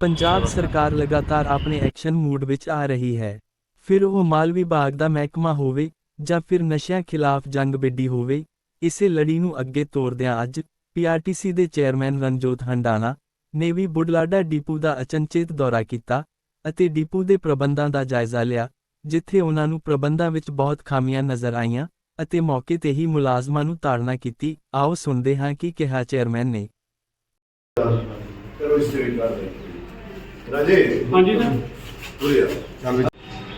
ਪੰਜਾਬ ਸਰਕਾਰ ਲਗਾਤਾਰ ਆਪਣੇ ਐਕਸ਼ਨ ਮੂਡ ਵਿੱਚ ਆ ਰਹੀ ਹੈ। ਫਿਰ ਉਹ ਮਾਲ ਵਿਭਾਗ ਦਾ ਮਹਿਕਮਾ ਹੋਵੇ ਜਾਂ ਫਿਰ ਨਸ਼ਿਆਂ ਖਿਲਾਫ ਜੰਗ ਵਿੱਢੀ ਹੋਵੇ, ਇਸੇ ਲੜੀ ਨੂੰ ਅੱਗੇ ਤੋਰਦਿਆਂ ਅੱਜ ਪੀਆਰਟੀਸੀ ਦੇ ਚੇਅਰਮੈਨ ਰਣਜੋਤ ਹੰਡਾਣਾ ਨੇ ਵੀ ਬੁਢਲਾਡਾ ਡਿਪੂ ਦਾ ਅਚਨਚੇਤ ਦੌਰਾ ਕੀਤਾ ਅਤੇ ਡਿਪੂ ਦੇ ਪ੍ਰਬੰਧਾਂ ਦਾ ਜਾਇਜ਼ਾ ਲਿਆ, ਜਿੱਥੇ ਉਹਨਾਂ ਨੂੰ ਪ੍ਰਬੰਧਾਂ ਵਿੱਚ ਬਹੁਤ ਖਾਮੀਆਂ ਨਜ਼ਰ ਆਈਆਂ ਅਤੇ ਮੌਕੇ ਤੇ ਹੀ ਮੁਲਾਜ਼ਮਾਂ ਨੂੰ ਤਾੜਨਾ ਕੀਤੀ। ਆਓ ਸੁਣਦੇ ਹਾਂ ਕਿ ਕਿਹਾ ਚੇਅਰਮੈਨ ਨੇ। ਕਰੋ ਇਸ ਤੇ ਵੀ ਰਾਜੇ। ਹਾਂਜੀ ਸਰ ਪੂਰੀ ਚੱਲ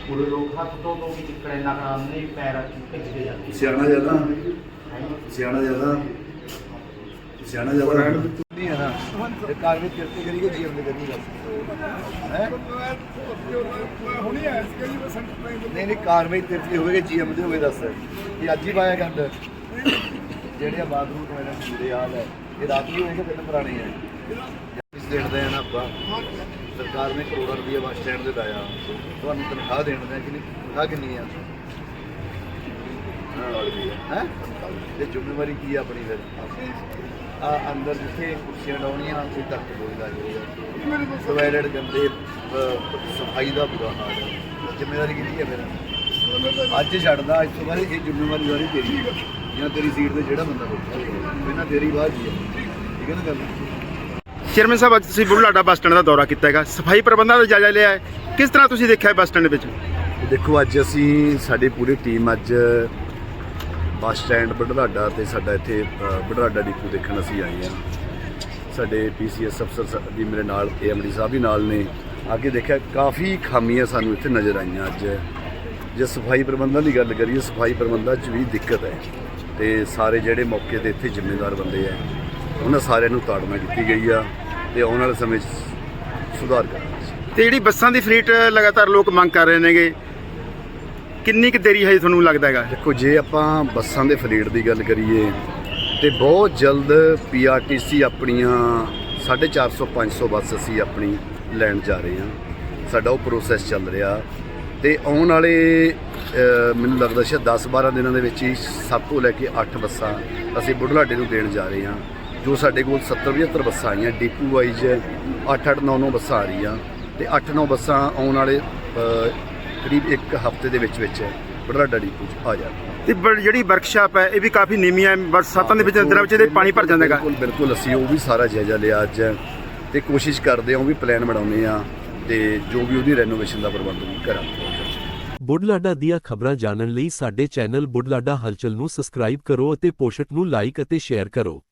ਪੂਰੇ ਲੋਕ ਹੱਥ ਤੋਂ ਤੋਂ ਵੀ ਚਿੱਕੜੇ ਨਾ ਕਰਾਉਣ ਨਹੀਂ ਪੈਰ ਖਿੱਚਦੇ ਜਾਂਦੇ। ਸਿਆਣਾ ਜ਼ਿਆਦਾ। ਹੈ? ਸਿਆਣਾ ਜ਼ਿਆਦਾ। ਸਿਆਣਾ ਜ਼ਿਆਦਾ। ਨਹੀਂ ਹੈ ਨਾ ਇਹ ਕਾਗਜ਼ ਕਿਰਤੀ ਕਰੀਏ ਜੀਵਨ ਦੇ ਕਰੀ ਗੱਲ ਹੈ ਹੁਣੀ ਐਸ ਕੇ ਜੀ ਮੈਂ ਸੈਂਟਰ ਲਾਈਨ ਨਹੀਂ ਨਹੀਂ ਕਾਰਵਾਈ ਤੇਰੀ ਹੋਵੇਗੀ ਜੀਐਮ ਦੇ ਹੋਵੇ ਦੱਸ। ਇਹ ਅੱਜ ਹੀ ਪਾਇਆ ਗੰਦ। ਜਿਹੜੇ ਆ ਬਾਥਰੂਮ ਤੋਂ ਇਹਨਾਂ ਹਾਲ ਹੈ ਇਹ ਰਾਤ ਨੂੰ ਹੋਏਗਾ ਤਿੰਨ ਪੁਰਾਣੇ ਹੈ ਇਸ ਦੇਣਦੇ ਆ ਨਾ ਆਪਾਂ। ਸਰਕਾਰ ਨੇ ਕਰੋੜਾਂ ਰੁਪਏ ਬੱਸ ਸਟੈਂਡ ਦੇ ਲਾਇਆ। ਤੁਹਾਨੂੰ ਤਨਖਾਹ ਦੇਣ ਦੇ ਕਿ ਤਨਖਾਹ ਕਿੰਨੀ ਆ? ਹੈ? ਤੇ ਜ਼ਿੰਮੇਵਾਰੀ ਕੀ ਆ ਆਪਣੀ ਫਿਰ? ਆ ਅੰਦਰ ਜਿੱਥੇ ਕੁਰਸੀਆਂ ਡਾਉਣੀਆਂ ਉੱਥੇ ਤੱਕ ਕੋਈ ਲੱਗ ਟੋਇਲਟ ਗੰਦੇ ਸਫ਼ਾਈ ਦਾ ਬੁਰਾ ਹਾਲ ਹੈ ਜ਼ਿੰਮੇਵਾਰੀ ਕਿਹਦੀ ਹੈ ਫਿਰ? ਅੱਜ ਛੱਡਦਾ ਅੱਜ ਤੋਂ ਬਾਅਦ ਇਹ ਜ਼ਿੰਮੇਵਾਰੀ ਸਾਰੀ ਤੇਰੀ ਹੈ ਜਾਂ ਤੇਰੀ ਸੀਟ ਤੇ ਜਿਹੜਾ ਬੰਦਾ ਬੈਠਾ ਬਿਨਾਂ ਤੇਰੀ ਬਾਤ ਹੀ ਹੈ ਠੀਕ ਹੈ ਨਾ ਗੱਲ? ਚੇਅਰਮੈਨ ਸਾਹਿਬ ਅੱਜ ਤੁਸੀਂ ਬੁਢਲਾਡਾ ਬੱਸ ਸਟੈਂਡ ਦਾ ਦੌਰਾ ਕੀਤਾ ਹੈਗਾ। ਸਫ਼ਾਈ ਪ੍ਰਬੰਧਾਂ ਦਾ ਜਾਇਜ਼ਾ ਲਿਆ ਹੈ। ਕਿਸ ਤਰ੍ਹਾਂ ਤੁਸੀਂ ਦੇਖਿਆ ਬੱਸ ਸਟੈਂਡ ਵਿੱਚ? ਦੇਖੋ ਅੱਜ ਅਸੀਂ ਸਾਡੀ ਪੂਰੀ ਟੀਮ ਅੱਜ ਬੱਸ ਸਟੈਂਡ ਬੜਲਾਡਾ ਤੇ ਸਾਡਾ ਇੱਥੇ ਅ, ਬੜਲਾਡਾ ਡਿਪੂ ਦੇਖਣ ਅਸੀਂ ਆਏ ਹਾਂ। ਸਾਡੇ ਪੀਸੀਐਸ ਅਫਸਰ ਸ- ਵੀ ਮੇਰੇ ਨਾਲ ਏਐਮਡੀ ਸਾਹਿਬ ਵੀ ਨਾਲ ਨੇ। ਅੱਗੇ ਦੇਖਿਆ ਕਾਫੀ ਖਾਮੀਆਂ ਸਾਨੂੰ ਇੱਥੇ ਨਜ਼ਰ ਆਈਆਂ ਅੱਜ। ਜੇ ਸਫ਼ਾਈ ਪ੍ਰਬੰਧਾਂ ਦੀ ਗੱਲ ਕਰੀਏ ਸਫ਼ਾਈ ਪ੍ਰਬੰਧਾਂ 'ਚ ਵੀ ਦਿੱਕਤ ਹੈ। ਤੇ ਸਾਰੇ ਜਿਹੜੇ ਮੌਕੇ ਤੇ ਇੱਥੇ ਜ਼ਿੰਮੇਦਾਰ ਬੰਦੇ ਆ ਉਹਨਾਂ ਸਾਰਿਆਂ ਨੂੰ ਤਾੜਨਾ ਕੀਤੀ ਗਈ ਆ। ਤੇ ਆਉਣ ਵਾਲੇ ਸਮੇਂ 'ਚ ਸੁਧਾਰ ਕਰਾਂਗੇ ਤੇ ਜਿਹੜੀ ਬੱਸਾਂ ਦੀ ਫਲੀਟ ਲਗਾਤਾਰ ਲੋਕ ਮੰਗ ਕਰ ਰਹੇ ਨੇਗੇ ਕਿੰਨੀ ਕੁ ਦੇਰੀ ਹੈ ਤੁਹਾਨੂੰ ਲੱਗਦਾ ਹੈਗਾ? ਦੇਖੋ ਜੇ ਆਪਾਂ ਬੱਸਾਂ ਦੇ ਫਲੀਟ ਦੀ ਗੱਲ ਕਰੀਏ ਤੇ ਬਹੁਤ ਜਲਦ ਪੀਆਰਟੀਸੀ ਆਪਣੀਆਂ 450 500 ਬੱਸ ਅਸੀਂ ਆਪਣੀ ਲੈਣ ਜਾ ਰਹੇ ਹਾਂ। ਸਾਡਾ ਉਹ ਪ੍ਰੋਸੈਸ ਚੱਲ ਰਿਹਾ। ਤੇ ਆਉਣ ਵਾਲੇ ਮੈਨੂੰ ਲੱਗਦਾ ਸ਼ਾਇਦ 10 12 ਦਿਨਾਂ ਦੇ ਵਿੱਚ ਹੀ 7 ਤੋਂ ਲੈ ਕੇ 8 ਬੱਸਾਂ ਅਸੀਂ ਬੁਢਲਾਡੇ ਨੂੰ ਦੇਣ ਜਾ ਰਹੇ ਹਾਂ। ਜੋ ਸਾਡੇ ਕੋਲ 70 75 ਬੱਸਾਂ ਆਈਆਂ ਡਿਪੂ ਵਾਈਜ਼ 8 8 9 9 ਬੱਸਾਂ ਆ ਰਹੀਆਂ ਤੇ 8 9 ਬੱਸਾਂ ਆਉਣ ਵਾਲੇ ਅ, ਕਰੀਬ ਇੱਕ ਹਫ਼ਤੇ ਦੇ ਵਿੱਚ ਵਿੱਚ ਬੁਢਲਾਡਾ ਡਿਪੂ 'ਚ ਆ ਜਾਣਗੀਆਂ। ਤੇ ਜਿਹੜੀ ਵਰਕਸ਼ਾਪ ਹੈ ਇਹ ਵੀ ਕਾਫੀ ਹੈ ਬਰਸਾਤਾਂ ਦੇ ਵਿੱਚ ਦਿਨਾਂ ਵਿੱਚ ਇਹਦੇ ਪਾਣੀ ਭਰ ਜਾਂਦਾ ਹੈਗਾ। ਬਿਲਕੁਲ ਬਿਲਕੁਲ ਅਸੀਂ ਉਹ ਵੀ ਸਾਰਾ ਜਾਇਜ਼ਾ ਲਿਆ ਅੱਜ ਤੇ ਕੋਸ਼ਿਸ਼ ਕਰਦੇ ਹਾਂ ਉਹ ਵੀ ਪਲਾਨ ਬਣਾਉਂਦੇ ਆ ਤੇ ਜੋ ਵੀ ਉਹਦੀ ਰੈਨੋਵੇਸ਼ਨ ਦਾ ਪ੍ਰਬੰਧ ਵੀ ਕਰਾਂਗੇ। ਬੁਢਲਾਡਾ ਦੀਆਂ ਖਬਰਾਂ ਜਾਣਨ ਲਈ ਸਾਡੇ ਚੈਨਲ ਬੁਢਲਾਡਾ ਹਲਚਲ ਨੂੰ ਸਬਸਕ੍ਰਾਈਬ ਕਰੋ ਅਤੇ ਪੋਸਟ ਨੂੰ ਲਾਈਕ ਅਤੇ ਸ਼ੇਅਰ ਕਰੋ।